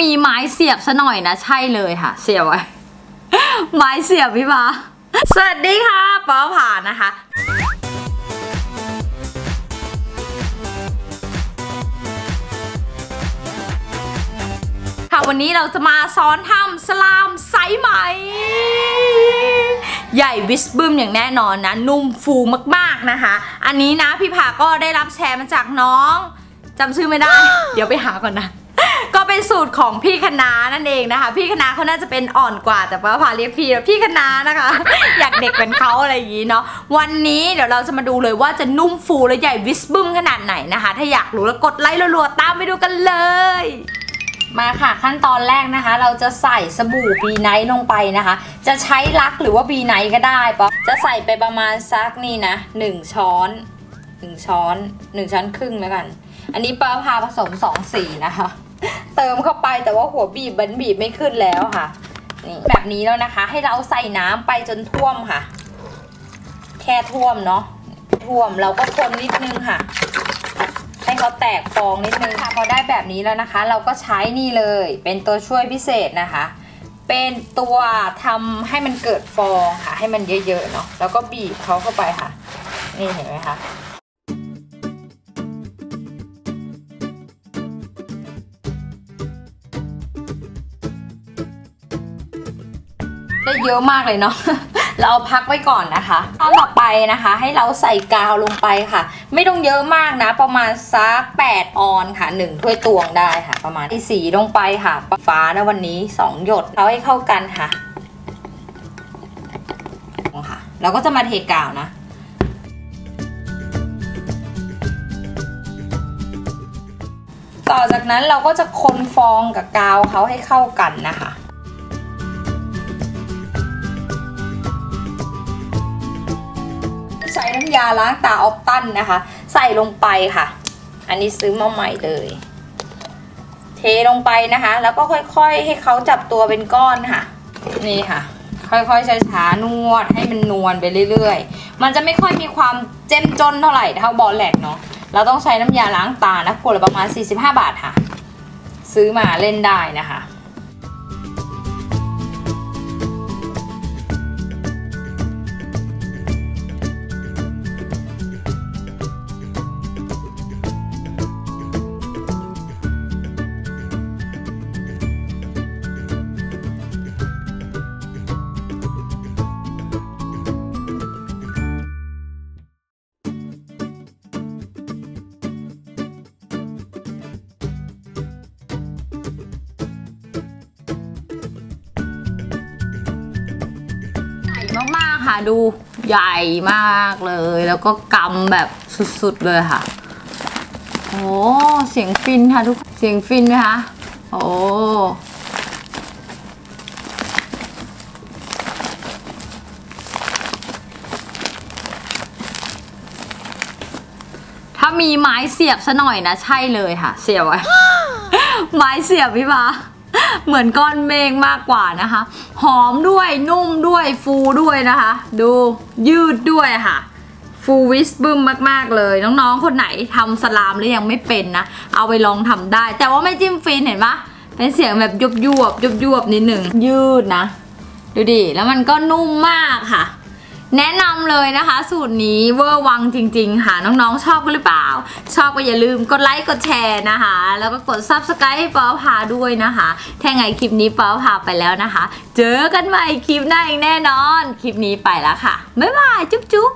มีไม้เสียบซะหน่อยนะใช่เลยค่ะ เสียบไว้ ไม้เสียบพี่ปาสวัสดีค่ะป้าผ่านนะคะค่ะวันนี้เราจะมาสอนทำสลามไซส์ไหม ใหญ่วิสบึมอย่างแน่นอนนะ นุ่มฟูมากๆนะคะ อันนี้นะพี่ผาก็ได้รับแชร์มาจากน้องจำชื่อไม่ได้ เดี๋ยวไปหาก่อนนะ เป็นสูตรของพี่คณานั่นเองนะคะ พี่คณาเขาน่าจะเป็นอ่อนกว่า แต่ว่าพาเรียกพี่พี่คณานะคะ อยากเด็กเป็นเขาอะไรอย่างนี้เนาะวันนี้เดี๋ยวเราจะมาดูเลยว่าจะนุ่มฟูและใหญ่วิสบึมขนาดไหนนะคะ ถ้าอยากรู้แล้วกดไลค์รัวๆตามไปดูกันเลยมาค่ะขั้นตอนแรกนะคะ เราจะใส่สบู่บีไนท์ลงไปนะคะ จะใช้ลักหรือว่าบีไนท์ก็ได้ป๊อจะใส่ไปประมาณซักนี่นะหนึ่งช้อนหนึ่งช้อนหนึ่งช้อนครึ่งแล้วกัน อันนี้ป้าพาผสมสองสีนะคะ เติมเข้าไปแต่ว่าหัวบีบบันบีบไม่ขึ้นแล้วค่ะนี่แบบนี้แล้วนะคะ ให้เราใส่น้ำไปจนท่วมค่ะ แค่ท่วมเนาะท่วมเราก็คนนิดนึงค่ะ ให้เขาแตกฟองนิดนึงค่ะพอได้แบบนี้แล้วนะคะ เราก็ใช้นี่เลย เป็นตัวช่วยพิเศษนะคะ เป็นตัวทำให้มันเกิดฟองค่ะ ให้มันเยอะๆเนาะแล้วก็บีบเขาเข้าไปค่ะ นี่เห็นไหมคะ ได้เยอะมากเลยเนาะ เราเอาพักไว้ก่อนนะคะตอนต่อไปนะคะ ให้เราใส่กาวลงไปค่ะ ไม่ต้องเยอะมากนะ ประมาณสัก8ออนค่ะ1ถ้วยตวงได้ค่ะ ประมาณที่สีลงไปค่ะ ฟ้านะวันนี้ 2 หยดเอาให้เข้ากันค่ะค่ะ เราก็จะมาเทกาวนะต่อจากนั้นเราก็จะคนฟองกับกาวเขาให้เข้ากันนะคะ น้ำยาล้างตาออฟตันนะคะ ใส่ลงไปค่ะ อันนี้ซื้อมาใหม่เลย เทลงไปนะคะ แล้วก็ค่อยๆ ให้เขาจับตัวเป็นก้อนค่ะ นี่ค่ะ ค่อยๆช้าๆนวดให้มันนวลไปเรื่อยๆ มันจะไม่ค่อยมีความเจ้มจนเท่าไหร่เท่าบอลแลกเนาะเราต้องใช้น้ำยาล้างตานะขวดละประมาณ 45 บาทค่ะ ซื้อมาเล่นได้นะคะ มากๆค่ะดูใหญ่มากเลย แล้วก็กำแบบสุดๆเลยค่ะ โอ้เสียงฟินค่ะทุกเสียงฟินไหมคะโอ้ถ้ามีไม้เสียบซะหน่อยนะ ใช่เลยค่ะ เสียบไว้ ไม้เสียบพี่ปา เหมือนก้อนเมฆมากกว่านะคะ หอมด้วยนุ่มด้วยฟูด้วยนะคะ ดูยืดด้วยค่ะ ฟูวิสบึมมากๆเลย น้องๆ คนไหนทำสลามแล้วยังไม่เป็นนะ เอาไปลองทำได้ แต่ว่าไม่จิ้มฟินเห็นปะเป็นเสียงแบบยุบยวบยุบยวบนิดหนึ่งยืดนะ ดูดิ แล้วมันก็นุ่มมากค่ะ แนะนำเลยนะคะ สูตรนี้เวอร์วังจริง ๆ ค่ะ น้องๆชอบกันหรือเปล่า ชอบก็อย่าลืมกดไลค์กดแชร์นะคะ แล้วก็กด subscribe ให้ป้าพาด้วยนะคะถ้าไงคลิปนี้ป๊อปพาไปแล้วนะคะ เจอกันใหม่คลิปหน้าอีกแน่นอน คลิปนี้ไปแล้วค่ะ บ๊ายบาย จุ๊บจุ๊บ